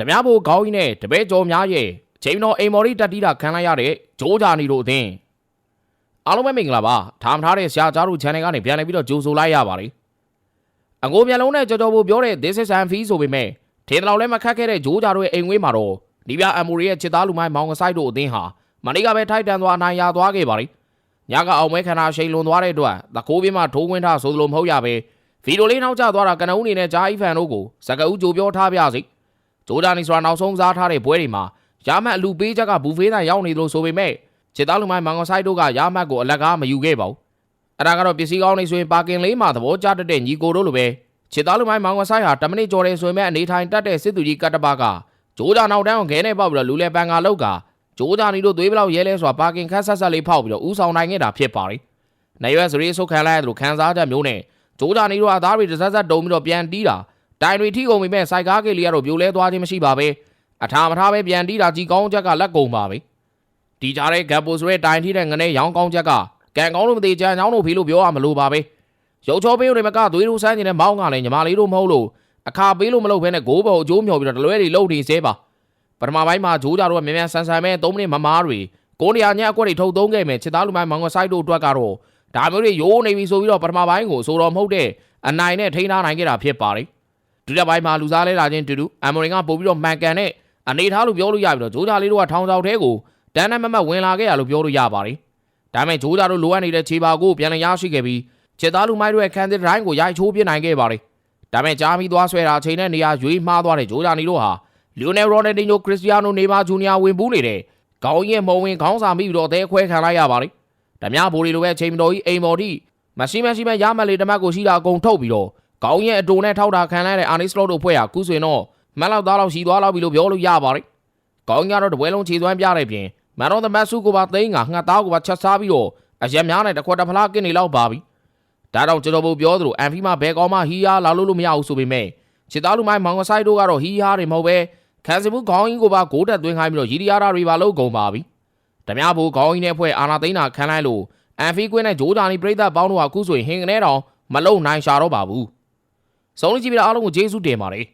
ဓမြဘိုးခေါင်းကြီးနဲ့တပည့်ကျော်များရဲ့ချိန်တော်အိမ်မော်ရီတက်တီးတာခံလိုက်ရတဲ့ဂျိုးဂျာနီတို့အသင်းအားလုံးပဲမင်္ဂလာပါထားမထားတဲ့ဆရာကြားတို့ channel ကနေပြန်လည်ပြီးတော့ကြိုဆိုလိုက်ရပါတယ်အငိုမျက်လုံးနဲ့ကြော်ကြော်ဘိုးပြောတဲ့ this is Anfi ဆိုပေမဲ့ထင်တယ်လို့လည်းမခတ်ခဲ့တဲ့ဂျိုးဂျာတို့ရဲ့အိမ်ဝေးမှာတော့ဒီပြအမိုရီရဲ့ချစ်သားလူမိုင်းမောင်ကဆိုင်တို့အသင်းဟာမနေ့ကပဲထိုက်တန်သွားအနိုင်ရသွားခဲ့ပါတယ်ညကအောင်မဲခန္ဓာရှိန်လွန်သွားတဲ့အတွက်သကိုးပြင်းမှာထိုးခွင်းထားဆိုသလိုမဟုတ်ရပဲဗီဒီယိုလေးနောက်ကျသွားတာကနဦးအနေနဲ့ဂျာအီဖန်တို့ကိုစကအူးကြိုပြောထားပြစီ ဂျိုးဂျာနီဆိုတာနောက်ဆုံးစားထားတဲ့ပွဲတွေမှာရမတ်အလူပေးချက်ကဘူဖေးသားရောက်နေလို့ဆိုပေမဲ့ချစ်သားလူမိုင်းမောင်ကဆိုင်တို့ကရမတ်ကိုအလကားမယူခဲ့ပါဘူးအဲ့ဒါကတော့ပစ္စည်းကောင်းနေဆိုရင်ပါကင်လေးမှာသဘောကျတတ်တဲ့ညီကိုတို့လိုပဲချစ်သားလူမိုင်းမောင်ကဆိုင်ဟာ10မိနစ်ကျော်တယ်ဆိုရင်မဲ့အနေထိုင်တတ်တဲ့စစ်သူကြီးကတ္တပကဂျိုးဂျာနောက်တန်းကိုခဲနဲ့ပေါက်ပြီးတော့လူလဲပန်ကာလောက်ကဂျိုးဂျာနီတို့သွေးဘလောက်ရဲလဲဆိုတာပါကင်ခတ်ဆက်ဆက်လေးဖောက်ပြီးတော့ဥဆောင်နိုင်ခဲ့တာဖြစ်ပါတယ်။နေရွက်စရီဆုတ်ခံလိုက်ရသလိုခံစားချက်မျိုးနဲ့ဂျိုးဂျာနီတို့ကသားတွေတစ်ဆက်ဆက်တုံပြီးတော့ပြန်တီးတာ တိုင်တွေထိကုန်ပြီမဲ့စိုက်ကားကလေးကတော့ပြိုလဲသွားခြင်းမရှိပါပဲအထာမထားပဲပြန်တီးတာကြီးကောင်းချက်ကလက်ကုံပါပဲဒီကြားတဲ့ဂပ်ပိုဆိုတဲ့တိုင်ထိတဲ့ငနဲ့ရောင်းကောင်းချက်ကကန်ကောင်းလို့မသေးချမ်းချောင်းလို့ဖေးလို့ပြောရမလို့ပါပဲရုပ်ချောပေးလို့မကသွေးတို့ဆန်းနေတဲ့မောင်းကလည်းညီမလေးတို့မဟုတ်လို့အခါပေးလို့မလုပ်ဘဲနဲ့ဂိုးပေါ်အကျိုးမျှော်ပြီးတော့တလွဲတွေလှုပ်နေသေးပါပထမပိုင်းမှာဂျိုးကြတို့ကမြန်မြန်ဆန်ဆန်ပဲ3မိနစ်မမားတွေကိုနေရာညအကွက်တွေထုတ်သုံးခဲ့မယ်ချစ်သားလူမိုင်းမောင်ကဆိုင်တို့အတွက်ကတော့ဒါမျိုးတွေရိုးနေပြီဆိုပြီးတော့ပထမပိုင်းကိုဆိုတော့မဟုတ်တဲ့အနိုင်နဲ့ထိန်းထားနိုင်ခဲ့တာဖြစ်ပါတယ် ဒုတိယပိုင်းမှာလူစားလဲလာခြင်းတူတူအမ်မိုရင်ကပို့ပြီးတော့မှန်ကန်တဲ့အနေထားလို့ပြောလို့ရပြီးတော့ဂျိုးကြလေးတို့ကထောင်ချောက်ထဲကိုတန်းတန်းမမတ်ဝင်လာခဲ့ရလို့ပြောလို့ရပါတယ်ဒါပေမဲ့ဂျိုးကြတို့လိုအပ်နေတဲ့ခြေပါကိုပြန်လည်ရရှိခဲ့ပြီးချစ်သားလူမိုင်းတို့ရဲ့ခန်းသစ်တိုင်းကိုရိုက်ချိုးပြနိုင်ခဲ့ပါတယ်ဒါပေမဲ့ဂျာမီသွားဆွဲတာအချိန်နဲ့နေရာရွေးမှားသွားတဲ့ဂျိုးကြနီတို့ဟာလီယိုနယ်ရိုနယ်ဒင်းညိုခရစ္စတီယာနိုနေမာဂျူနီယာဝင်ပူးနေတဲ့ခေါင်းရဲ့မုံဝင်ခေါင်းစာမိပြီးတော့အသေးခွဲခံလိုက်ရပါတယ်ဓမြဘိုးတွေလိုပဲချိန်မတော်ကြီးအိမ်မော်တိမရှိမရှိမဲ့ရမလေးတမတ်ကိုရှိတာအကုန်ထုတ်ပြီးတော့ ခေါင်းရဲ့အတူနဲ့ထောက်တာခံလိုက်တဲ့အာနီစလော့တို့ဖွဲ့ဟာခုဆိုရင်တော့မန်လောက်သားလောက်ရှိသွားလောက်ပြီလို့ပြောလို့ရပါတယ်ခေါင်းကတော့တပွဲလုံးခြေသွမ်းပြတဲ့ပြင်မန်တော်သမတ်စုကိုပါသိန်းကငှက်သားကိုပါချက်စားပြီးတော့အရက်များနဲ့တခွက်တဖလားကင်းနေလောက်ပါပြီဒါတော့ကျွန်တော်တို့ပြောသလိုအန်ဖီမှာဘယ်ကောင်းမှဟီးယားလာလို့လို့မရဘူးဆိုပေမဲ့ချစ်သားလူမိုင်းမောင်ကဆိုင်တို့ကတော့ဟီးယားတွေမဟုတ်ပဲခန်းစမှုခေါင်းကြီးကိုပါဂိုးတက်သွင်းခိုင်းပြီးတော့ရီဒီယားတွေပါလို့ကုန်ပါပြီဓမြဘိုးခေါင်းကြီးနဲ့ဖွဲ့အာနာသိန်းတာခံလိုက်လို့အန်ဖီကွင်းနဲ့ဂျိုးဂျာနီပြိဿပေါင်းတို့ကခုဆိုရင်ဟင်ကနေတောင်မလုံနိုင်ရှာတော့ပါဘူး ဆုံးလို့ကြည့်ပြီးတော့အားလုံးကိုကျေးဇူးတင်ပါတယ်